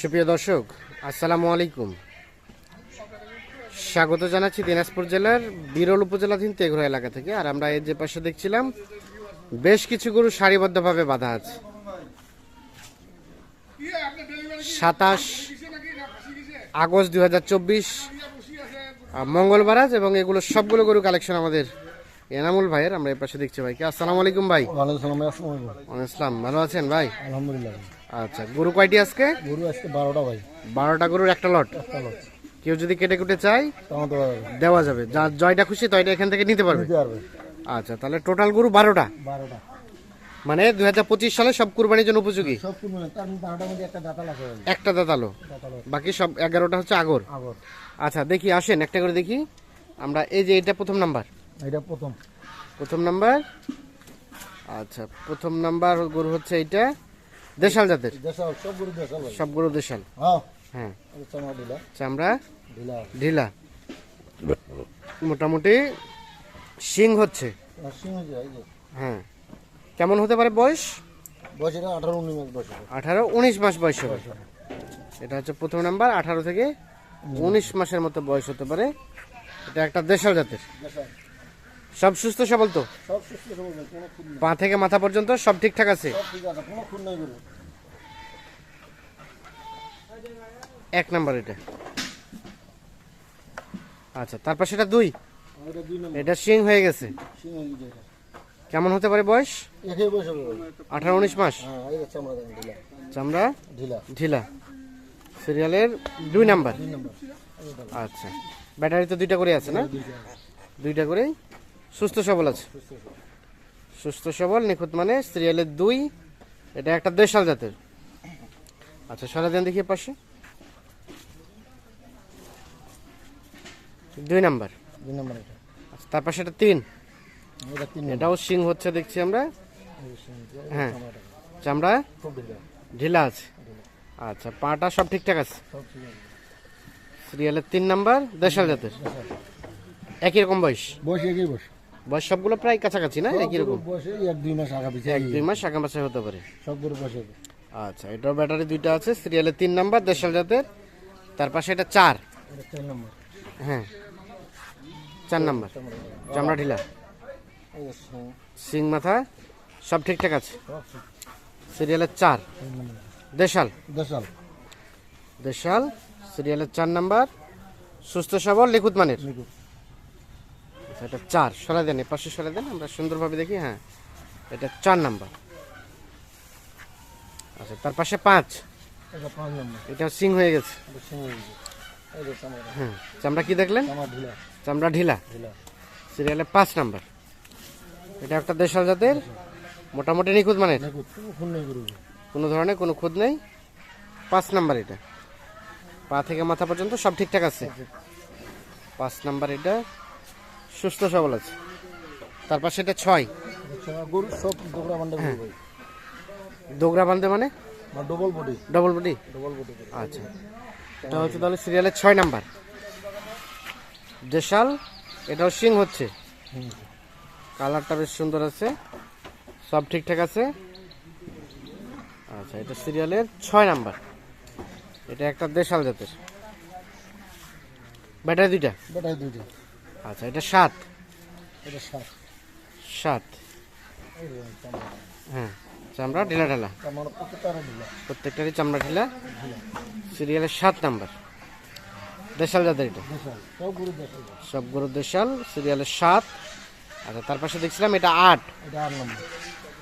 সুপ্রিয় দর্শক, আসসালামু আলাইকুম। স্বাগত জানাচ্ছি দিনাজপুর জেলার বিরল উপজেলাধীন তেঘরা এলাকা থেকে। আর আমরা এর যে পাশে দেখছিলাম, বেশ কিছু গরু সারিবদ্ধভাবে বাঁধা আছে। সাতাশ আগস্ট দুই হাজার চব্বিশ মঙ্গলবার আজ এবং এগুলো সবগুলো গরু কালেকশন আমাদের এনামুল ভাইয়ের আমরা এই পাশে দেখছি ভাইকে। আসসালামু আলাইকুম ভাই। আসসালামু ভালো আছেন ভাই? আলহামদুলিল্লাহ। আচ্ছা গরু কয়টি আজকে? গরু আজকে বারোটা ভাই। বারোটা গরুর একটা লট একটা লোক কেউ যদি কেটে কুটে তো দেওয়া যাবে। যার জয়টা খুশি তয়টা এখান থেকে নিতে পারবে। আচ্ছা তাহলে টোটাল গরু বারোটা। বারোটা। মানে দুই হাজার পঁচিশ সালে সব কুরবানির জন্য উপযোগী? একটা দাঁতালো? দাঁতা বাকি সব এগারোটা হচ্ছে আগর? আগর। আচ্ছা দেখি আসেন একটা করে দেখি। আমরা এই যে এটা প্রথম নাম্বার এটা প্রথম। প্রথম নাম্বার? আচ্ছা প্রথম নাম্বার গরু হচ্ছে এইটা। দেশাল জাতের? দেশাল সব গরু দেশাল সব গরু দেশাল? হ্যাঁ। হ্যাঁ। চামড়া ঢিলা। মোটামুটি শিং হচ্ছে? আর সিংহ যে এই যে। হ্যাঁ। কেমন হতে পারে বয়স? আঠারো উনিশ মাস বয়স হবে। এটা হচ্ছে প্রথম নাম্বার আঠারো থেকে উনিশ মাসের মতো বয়স হতে পারে। এটা একটা দেশাল জাতের? সব সুস্থ সবল তো? সব সুস্থ সবল পা থেকে মাথা পর্যন্ত সব ঠিকঠাক আছে? এক নাম্বার এটা। আচ্ছা তারপর সেটা দুই? এটা দুই এটা সিং হয়ে গেছে। কেমন হতে পারে বয়স। আঠারো উনিশ মাস? হ্যাঁ চামড়া ঢিলা। সিরিয়ালের দুই নাম্বার। আচ্ছা। ব্যাটারি তো দুইটা করে আছে না? দুইটা। দুইটা করেই? সুস্থ সবল আছে। সুস্থ সবল। নিখুঁত মানে সিরিয়ালের দুই এটা একটা দেশাল জাতের। আচ্ছা সরা দেন দেখি পাশে। দুই নাম্বার। দুই নম্বর এটা। আচ্ছা তার পাশে এটা তিন। এটাও সিং হচ্ছে দেখছি আমরা। হ্যাঁ। চামড়া? ঢিলা। আছে। আচ্ছা পাটা সব ঠিকঠাক আছে? আছে। সিরিয়ালের তিন নাম্বার দেশাল জাতের। একই রকম বয়স? বয়স একই বয়স। বয়স সবগুলো প্রায় কাছাকাছি না? একই রকম? বয়সে এক দুই মাস আগা পিছিয়ে এক দুই মাস হতে পারে। সব গরু বয়সে আচ্ছা এটার ব্যাটারি দুইটা আছে সিরিয়ালের তিন নাম্বার দেশাল জাতের। তার পাশে এটা চার। হ্যাঁ। চার নাম্বার। চামড়া ঢিলা। সিং। মাথা সব ঠিকঠাক আছে? সিরিয়ালের চার। দেশাল। দেশাল। দেশাল সিরিয়ালের চার নাম্বার। সুস্থ সবল লিখুত মানের। আচ্ছা, এটা চার সরাই দেন পাশে সরাই দেন আমরা সুন্দরভাবে দেখি হ্যাঁ। এটা চার নাম্বার। আচ্ছা তার পাশে পাঁচ। এটা সিং হয়ে গেছে। হ্যাঁ চামড়া। কি দেখলেন? চামড়া ঢিলা। সিরিয়ালে পাঁচ নাম্বার। এটা একটা দেশাল জাতের মোটামুটি নিখুঁত মানে কোনো ধরনের কোনো খুঁত নেই। পাঁচ নাম্বার এটা। পা থেকে মাথা পর্যন্ত সব ঠিকঠাক আছে। পাঁচ নাম্বার এটা। সুস্থ সবল আছে। তারপর সেটা ছয়। গরু সব দোকরা বান্ডা গরু দোগরা বান্ধে মানে? Double body double body double body আচ্ছা। এটা হচ্ছে তাহলে সিরিয়ালের ছয় নাম্বার। দেশাল এটাও সিং হচ্ছে। কালারটা বেশ সুন্দর আছে। সব ঠিকঠাক আছে? আচ্ছা এটা সিরিয়ালের ছয় নাম্বার। এটা একটা দেশাল জাতের। ব্যাটারি দুইটা? বেটা দুইটা। আচ্ছা এটা সাত। এটা সাত। সাত। হ্যাঁ চামড়া ঢিলা ঢালা। প্রত্যেকটারই চামড়া ঢিলা। সিরিয়ালের সাত নাম্বার। দেশাল জাতের এটা। সব গরু দেশাল। সিরিয়ালের সাত। আচ্ছা তার পাশে দেখছিলাম এটা আট। এটা নম্বর।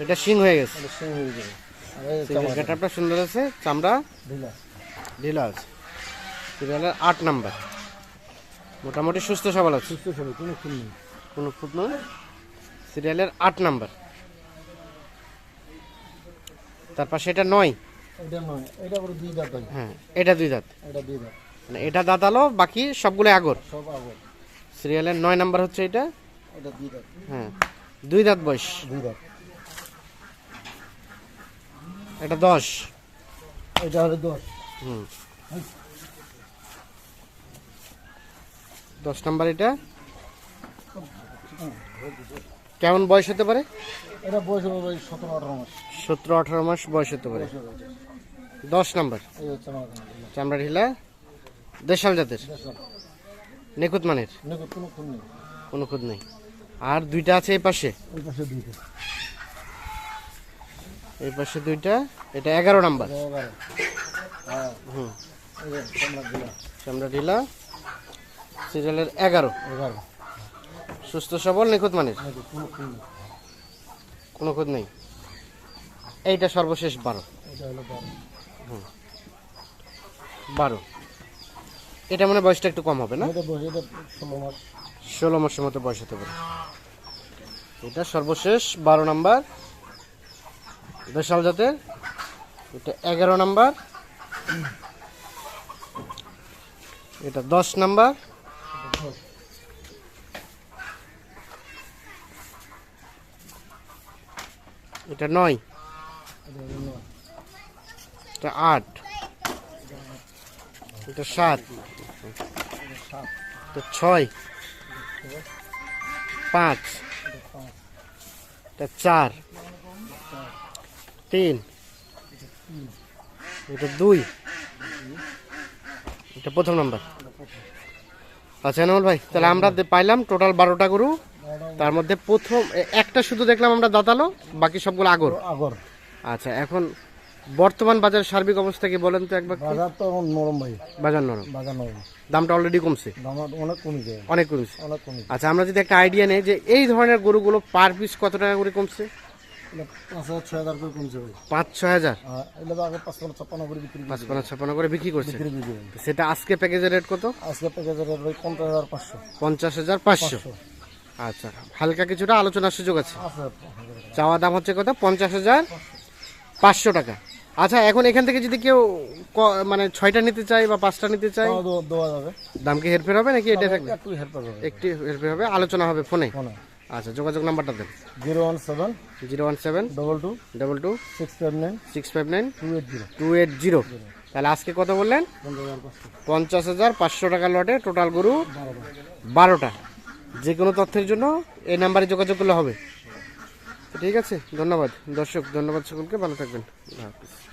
এটা সিং হয়ে গেছে। হয়ে গেটআপটা সুন্দর আছে চামড়া ঢিলা। ঢিলা আছে। সিরিয়ালের আট নাম্বার। মোটামুটি সুস্থ সবল আছে। সুস্থ সবল কোনো খুন নেই। কোনো ফুট নয় সিরিয়ালের আট নাম্বার। তারপর সেটা নয়। এটা নয় এটা করে দুই দাঁত হ্যাঁ। এটা দুই দাঁত। এটা দুই দাঁত। মানে এটা দাঁতালো বাকি সবগুলো আগর। সব আগর। সিরিয়ালের নয় নাম্বার হচ্ছে এটা। এটা দুই দাঁত। হ্যাঁ দুই দাঁত বয়স। দুই দাঁত। এটা দশ। এটা হলো দশ। হুম। দশ নাম্বার এটা? কেমন বয়স হতে পারে? এটা বয়স হবে সতেরো আঠারো মাস। সতেরো আঠারো মাস বয়স হতে পারে। দশ নাম্বার? চামড়া ঢিলা দেশাল জাতের? নিখুঁত মানের? কোনো খুঁত নেই। আর দুইটা আছে এই পাশে? এই পাশে দুইটা। এটা এগারো নাম্বার। হ্যাঁ। হুম। চামড়া ঢিলা সিরিয়ালের এগারো। এগারো। সুস্থ সবল নিখুঁত মানের? কোনো খুঁত নেই? এইটা সর্বশেষ বারো। বারো। এটা মানে বয়সটা একটু কম হবে না? ষোলো মাসের মতো বয়স হতে পারে। এটা সর্বশেষ বারো নাম্বার। দেশাল জাতের। এটা এগারো নাম্বার। এটা দশ নাম্বার। এটা নয়। এটা আট। এটা সাত। এটা ছয়। পাঁচ। এটা চার। তিন। এটা দুই। এটা প্রথম নাম্বার। আচ্ছা এনামুল ভাই, তাহলে আমরা পাইলাম টোটাল বারোটা গরু। তার মধ্যে প্রথম একটা শুধু দেখলাম আমরা দাঁতালো বাকি সবগুলো আগর। আগর। আচ্ছা এখন বর্তমান বাজারের সার্বিক অবস্থা কি বলেন তো একবার? বাজার তো নরম ভাই। বাজার নরম। বাজার নরম। দামটা অলরেডি কমছে। দাম অনেক কমে যায় অনেক কমছে। অনেক কমে আচ্ছা আমরা যদি একটা আইডিয়া নেই যে এই ধরনের গরুগুলো পার পিস কত টাকা করে কমছে? পাঁচ হাজার ছয় হাজার করে ছাপ্পান্ন বিক্রি পাঁচ করছে করে বিক্রি করছে। বিক্রি করে সেটা আজকে প্যাকেজের রেট কত? আজকে প্যাকেজের রেট পঞ্চাশ হাজার পাঁচশো। পঞ্চাশ হাজার পাঁচশো। আচ্ছা হালকা কিছুটা আলোচনার সুযোগ আছে। চাওয়া দাম হচ্ছে কত? পঞ্চাশ হাজার পাঁচশো টাকা। আচ্ছা এখন এখান থেকে যদি কেউ মানে ছয়টা নিতে চায় বা পাঁচটা নিতে চায় দেওয়া- যাবে। দাম কি হেরফের হবে নাকি এটা থাকবে? একটু করবে একটি হেরফের হবে আলোচনা হবে ফোনে। আচ্ছা যোগাযোগ নাম্বারটা দেন। Zero one seven zero one seven double two double two six five nine six five nine two eight zero. Two eight zero. তাহলে আজকে কত বললেন? পঞ্চাশ হাজার পাঁচশো টাকা লটে টোটাল গরু বারোটা। যে কোনো তথ্যের জন্য এই নাম্বারে যোগাযোগ করলে হবে। ঠিক আছে? ধন্যবাদ। দর্শক, ধন্যবাদ সকলকে। ভালো থাকবেন। হাফিজ।